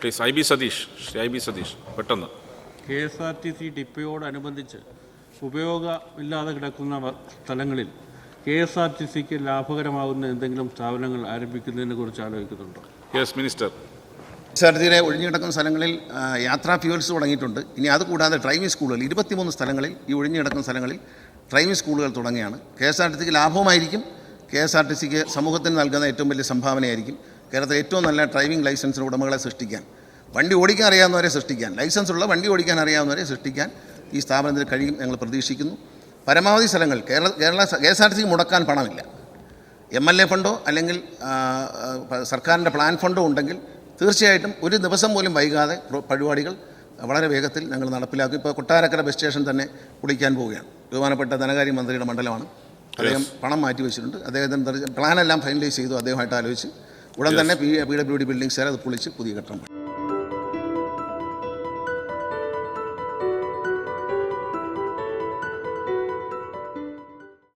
Please I B Satish Shri I B Satish പെട്ടെന്ന്. K S R T C ഡിപ്പോയോടനുബന്ധിച്ച് ഉപയോഗമില്ലാതെ കിടക്കുന്ന സ്ഥലങ്ങളിൽ K S R T സിക്ക് ലാഭകരമാകുന്ന എന്തെങ്കിലും സ്ഥാപനങ്ങൾ ആരംഭിക്കുന്നതിനെ കുറിച്ച് ആലോചിക്കുന്നുണ്ടോ? യെസ് മിനിസ്റ്റർ സാരഥിയിലെ ഒഴിഞ്ഞുകിടക്കുന്ന സ്ഥലങ്ങളിൽ യാത്രാ ഫ്യൂവൽസ് തുടങ്ങിയിട്ടുണ്ട്. ഇനി അതുകൂടാതെ ഡ്രൈവിംഗ് സ്കൂളുകൾ ഇരുപത്തിമൂന്ന് സ്ഥലങ്ങളിൽ ഈ ഒഴിഞ്ഞുകിടക്കുന്ന സ്ഥലങ്ങളിൽ ഡ്രൈവിംഗ് സ്കൂളുകൾ തുടങ്ങിയാണ്. കെ എസ് ആർ ടി സിക്ക് ലാഭവുമായിരിക്കും. കെ എസ് ആർ ടി സിക്ക് സമൂഹത്തിന് നൽകുന്ന ഏറ്റവും വലിയ സംഭാവനയായിരിക്കും. കേരളത്തിലെ ഏറ്റവും നല്ല ഡ്രൈവിംഗ് ലൈസൻസിന് ഉടമകളെ സൃഷ്ടിക്കാൻ വണ്ടി ഓടിക്കാൻ അറിയാവുന്നവരെ സൃഷ്ടിക്കാൻ ലൈസൻസ് ഉള്ള വണ്ടി ഓടിക്കാൻ അറിയാവുന്നവരെ സൃഷ്ടിക്കാൻ ഈ സ്ഥാപനത്തിന് കഴിയും ഞങ്ങൾ പ്രതീക്ഷിക്കുന്നു. പരമാവധി സ്ഥലങ്ങൾ Kerala Kerala K S R T സിക്ക് മുടക്കാൻ പണമില്ല. എം എൽ എ ഫണ്ടോ അല്ലെങ്കിൽ സർക്കാരിന്റെ പ്ലാൻ ഫണ്ടോ ഉണ്ടെങ്കിൽ തീർച്ചയായിട്ടും ഒരു ദിവസം പോലും വൈകാതെ പരിപാടികൾ വളരെ വേഗത്തിൽ ഞങ്ങൾ നടപ്പിലാക്കും. ഇപ്പോൾ കൊട്ടാരക്കര ബസ് സ്റ്റേഷൻ തന്നെ കുളിക്കാൻ പോവുകയാണ്. ബഹുമാനപ്പെട്ട ധനകാര്യ മന്ത്രിയുടെ മണ്ഡലമാണ്. അദ്ദേഹം പണം മാറ്റി വെച്ചിട്ടുണ്ട് അദ്ദേഹത്തിന് പ്ലാനെല്ലാം ഫൈനലൈസ് ചെയ്തു. അദ്ദേഹമായിട്ട് ആലോചിച്ച് ഉടൻ തന്നെ P P W D building അത് പൊളിച്ച് പുതിയ കെട്ടിടം പണിയും.